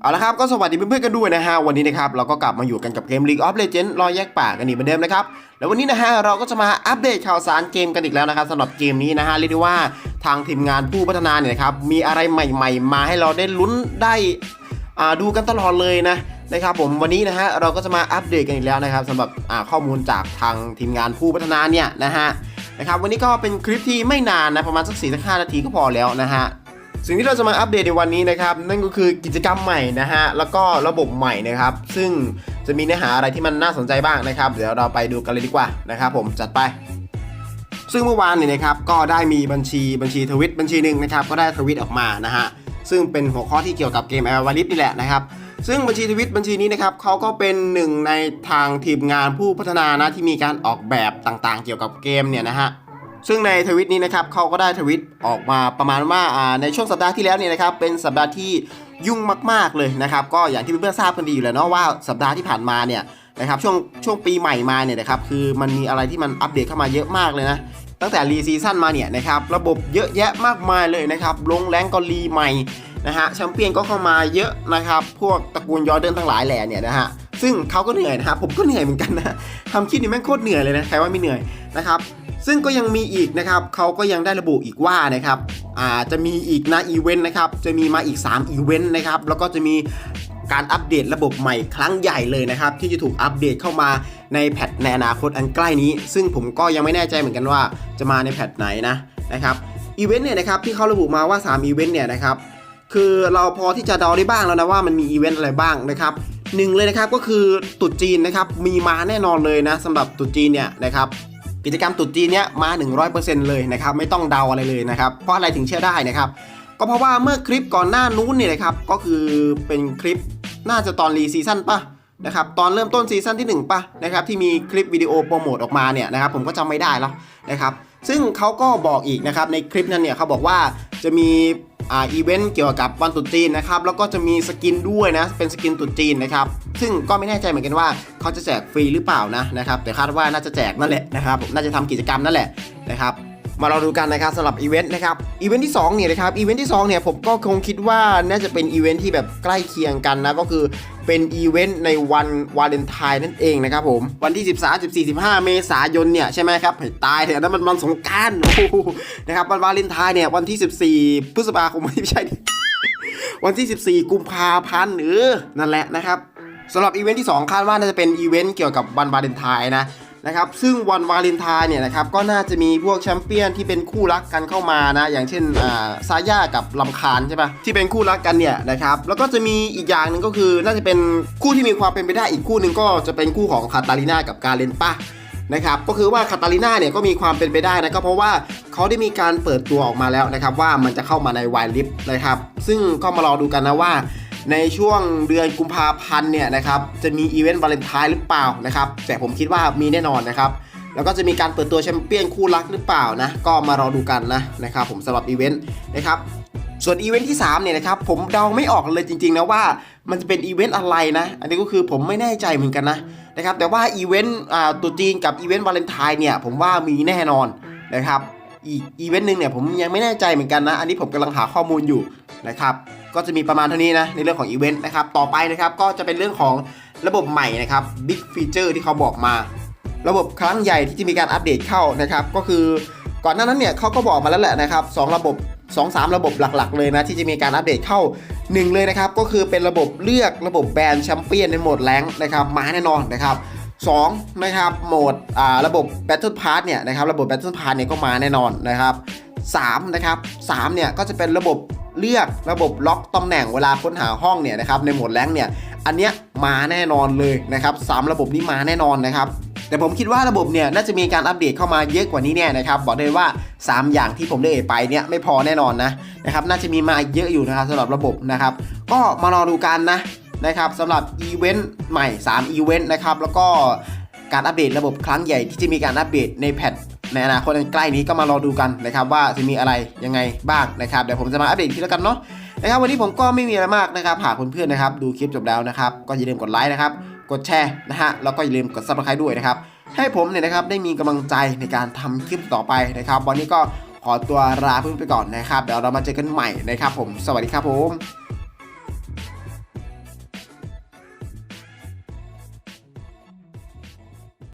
เอาละครับก็สวัสดีเพื่อนๆกันด้วยนะฮะวันนี้นะครับเราก็กลับมาอยู่กันกับเกม League of Legends รอยแยกป่ากันอีกเหมือนเดิมนะครับแล้ววันนี้นะฮะเราก็จะมาอัปเดตข่าวสารเกมกันอีกแล้วนะครับสำหรับเกมนี้นะฮะเรียกได้ว่าทางทีมงานผู้พัฒนาเนี่ยนะครับมีอะไรใหม่ๆ มาให้เราได้ลุ้นได้อ่าดูกันตลอดเลยนะนะครับผมวันนี้นะฮะเราก็จะมาอัปเดตกันอีกแล้วนะครับสำหรับอ่าข้อมูลจากทางทีมงานผู้พัฒนาเนี่ยนะฮะนะครับวันนี้ก็เป็นคลิปที่ไม่นานนะประมาณสักสี่ถึงห้านาทีก็พอแล้วนะฮะ สิ่งที่เราจะมาอัปเดตในวันนี้นะครับ นั่นก็คือกิจกรรมใหม่นะฮะ แล้วก็ระบบใหม่นะครับ ซึ่งจะมีเนื้อหาอะไรที่มันน่าสนใจบ้างนะครับ เดี๋ยวเราไปดูกันเลยดีกว่านะครับผมจัดไป ซึ่งเมื่อวานเนี่ยนะครับก็ได้มีบัญชีบัญชีทวิตบัญชีหนึ่งนะครับก็ได้ทวิตออกมานะฮะซึ่งเป็นหัวข้อที่เกี่ยวกับเกมแอลวาลิสนี่แหละนะครับซึ่งบัญชีทวิตบัญชีนี้นะครับเขาก็เป็นหนึ่งในทางทีมงานผู้พัฒนานะที่มีการออกแบบต่างๆ เกี่ยวกับเกมเนี่ยนะฮะ ซึ่งในทวิตนี้นะครับเขาก็ได้ทวิตออกมาประมาณว่าในช่วงสัปดาห์ที่แล้วเนี่ยนะครับเป็นสัปดาห์ที่ยุ่งมากๆเลยนะครับก็อย่างที่เพื่อนๆทราบกันดีอยู่แล้วเนาะว่าสัปดาห์ที่ผ่านมาเนี่ยนะครับช่วงช่วงปีใหม่มาเนี่ยนะครับคือมันมีอะไรที่มันอัปเดตเข้ามาเยอะมากเลยนะตั้งแต่รีซีซั่นมาเนี่ยนะครับระบบเยอะแยะมากมายเลยนะครับลงแรงก็รีใหม่นะฮะแชมเปี้ยนก็เข้ามาเยอะนะครับพวกตระกูลยอร์เดินทั้งหลายแหล่เนี่ยนะฮะซึ่งเขาก็เหนื่อยนะฮะผมก็เหนื่อยเหมือนกันนะทำคลิปนี่แม่งโคตรเหนื่อยเลยนะใครว่าไม่เหนื่อยนะครับ ซึ่งก็ยังมีอีกนะครับเขาก็ยังได้ระบุอีกว่านะครับอาจะมีอีกนะอีเวนต์นะครับจะมีมาอีก3อีเวนต์นะครับแล้วก็จะมีการอัปเดตระบบใหม่ครั้งใหญ่เลยนะครับ ที่จะถูกอัปเดตเข้ามาในแพทในอนาคตอันใกล้นี้ ซึ่งผมก็ยังไม่แน่ใจเหมือนกันว่าจะมาในแพทไหนนะนะครับอีเวนต์เนี่ยนะครับที่เขาระบุมาว่า3อีเวนต์เนี่ยนะครับคือเราพอที่จะเดาได้บ้างแล้วนะว่ามันมีอีเวนต์อะไรบ้างนะครับหนึ่งเลยนะครับก็คือตรุษจีนนะครับมีมาแน่นอนเลยนะสำหรับตรุษจีนเนี่ยนะครับ กิจกรรมตรุษจีนเนี้ยมา 100%เลยนะครับไม่ต้องเดาอะไรเลยนะครับเพราะอะไรถึงเชื่อได้นะครับก็เพราะว่าเมื่อคลิปก่อนหน้านู้นเนี่ยนะครับก็คือเป็นคลิปน่าจะตอนรีซีซั่นปะนะครับตอนเริ่มต้นซีซั่นที่1ปะนะครับที่มีคลิปวิดีโอโปรโมทออกมาเนี่ยนะครับผมก็จำไม่ได้แล้วนะครับซึ่งเขาก็บอกอีกนะครับในคลิปนั้นเนี่ยเขาบอกว่าจะมี อ่าอีเวนต์เกี่ยวกับวันตรุษจีนนะครับแล้วก็จะมีสกินด้วยนะเป็นสกินตรุษจีนนะครับซึ่งก็ไม่แน่ใจเหมือนกันว่าเขาจะแจกฟรีหรือเปล่านะนะครับแต่คาดว่าน่าจะแจกนั่นแหละนะครับน่าจะทำกิจกรรมนั่นแหละนะครับ มาเราดูกันนะครับสำหรับอีเวนต์นะครับอีเวนต์ที่2เนี่ยนะครับอีเวนต์ที่2เนี่ยผมก็คงคิดว่าน่าจะเป็นอีเวนต์ที่แบบใกล้เคียงกันนะก็คือเป็นอีเวนต์ในวันวาเลนไทน์นั่นเองนะครับผมวันที่ 13 14 15 เมษายนเนี่ยใช่ไหมครับให้ตายเถอะนั่นมันวันสงการนะครับวันวาเลนไทน์เนี่ยวันที่ 14 พฤษภาคมไม่ใช่ วันที่ 14 กุมภาพันธ์เออนั่นแหละนะครับสำหรับอีเวนต์ที่ 2 คาดว่าน่าจะเป็นอีเวนต์เกี่ยวกับวันวาเลนไทน์นะ นะครับ ซึ่งวันวาเลนไทน์เนี่ยนะครับก็น่าจะมีพวกแชมเปี้ยนที่เป็นคู่รักกันเข้ามานะ อย่างเช่นอ่าซาย่ากับลำคาญใช่ปะที่เป็นคู่รักกันเนี่ยนะครับแล้วก็จะมีอีกอย่างหนึ่งก็คือน่าจะเป็นคู่ที่มีความเป็นไปได้อีกคู่หนึ่งก็จะเป็นคู่ของคาตาลิน่ากับกาเลนป้านะครับก็คือว่าคาตาลิน่าเนี่ยก็มีความเป็นไปได้นะก็เพราะว่าเขาได้มีการเปิดตัวออกมาแล้วนะครับว่ามันจะเข้ามาในวายลิฟนะครับซึ่งก็มารอดูกันนะว่า ในช่วงเดือนกุมภาพันธ์เนี่ยนะครับจะมีอีเวนต์วาเลนไทน์หรือเปล่านะครับแต่ผมคิดว่ามีแน่นอนนะครับแล้วก็จะมีการเปิดตัวแชมเปี้ยนคู่รักหรือเปล่านะ ก็มารอดูกันนะนะครับผมสำหรับอีเวนต์นะครับส่วนอีเวนท์ที่3เนี่ยนะครับผมเดาไม่ออกเลยจริงๆนะว่ามันจะเป็นอีเวนต์อะไรนะ อันนี้ก็คือผมไม่แน่ใจเหมือนกันนะนะครับแต่ว่าอีเวนต์ตรุษจีนกับอีเวนต์วาเลนไทน์เนี่ยผมว่ามีแน่นอนนะครับอีกอีเวนต์หนึ่งเนี่ยผมยังไม่แน่ใจเหมือนกันนะ อันนี้ผมกำลังหาข้อมูลอยู่นะครับ ก็จะมีประมาณเท่านี้นะในเรื่องของอีเวนต์นะครับต่อไปนะครับก็จะเป็นเรื่องของระบบใหม่นะครับ Big Feature ที่เขาบอกมา ระบบครั้งใหญ่ที่จะมีการอัปเดตเข้านะครับก็คือก่อนหน้านั้นเนี่ยเขาก็บอกมาแล้วแหละนะครับสองระบบ 2 3 ระบบหลักๆ เลยนะที่จะมีการอัปเดตเข้า 1 เลยนะครับก็คือเป็นระบบเลือกระบบแบรนด์แชมเปี้ยนในโหมดแรงนะครับมาแน่นอนนะครับ2นะครับโหมดอ่าระบบ Battle Pass เนี่ยนะครับระบบ Battle Pass เนี่ยก็มาแน่นอนนะครับ3นะครับ3เนี่ยก็จะเป็นระบบ เลือกระบบล็อกตำแหน่งเวลาค้นหาห้องเนี่ยนะครับในโหมดแรงเนี่ยอันเนี้ยมาแน่นอนเลยนะครับสามระบบนี้มาแน่นอนนะครับแต่ผมคิดว่าระบบเนี่ยน่าจะมีการอัปเดตเข้ามาเยอะกว่านี้แน่นะครับบอกได้ว่า 3 อย่างที่ผมได้เอ่ยไปเนี่ยไม่พอแน่นอนนะนะครับน่าจะมีมาเยอะอยู่นะครับสำหรับระบบนะครับก็มารอดูกันนะนะครับสำหรับอีเวนต์ใหม่3อีเวนต์นะครับแล้วก็การอัปเดตระบบครั้งใหญ่ที่จะมีการอัปเดตในแพท ในอนาคตอันใกล้นี้ก็มารอดูกันนะครับว่าจะมีอะไรยังไงบ้างนะครับเดี๋ยวผมจะมาอัปเดตทีล้วกันเนาะนะครับวันนี้ผมก็ไม่มีอะไรมากนะครับหากเพื่อนๆนะครับดูคลิปจบแล้วนะครับก็อย่าลืมกดไลค์นะครับกดแชร์นะฮะแล้วก็อย่าลืมกด subscribe ด้วยนะครับให้ผมเนี่ยนะครับได้มีกำลังใจในการทำคลิปต่อไปนะครับ วันนี้ก็ขอตัวลาเพื่อนไปก่อนนะครับ เดี๋ยวเรามาเจอกันใหม่นะครับผมสวัสดีครับผม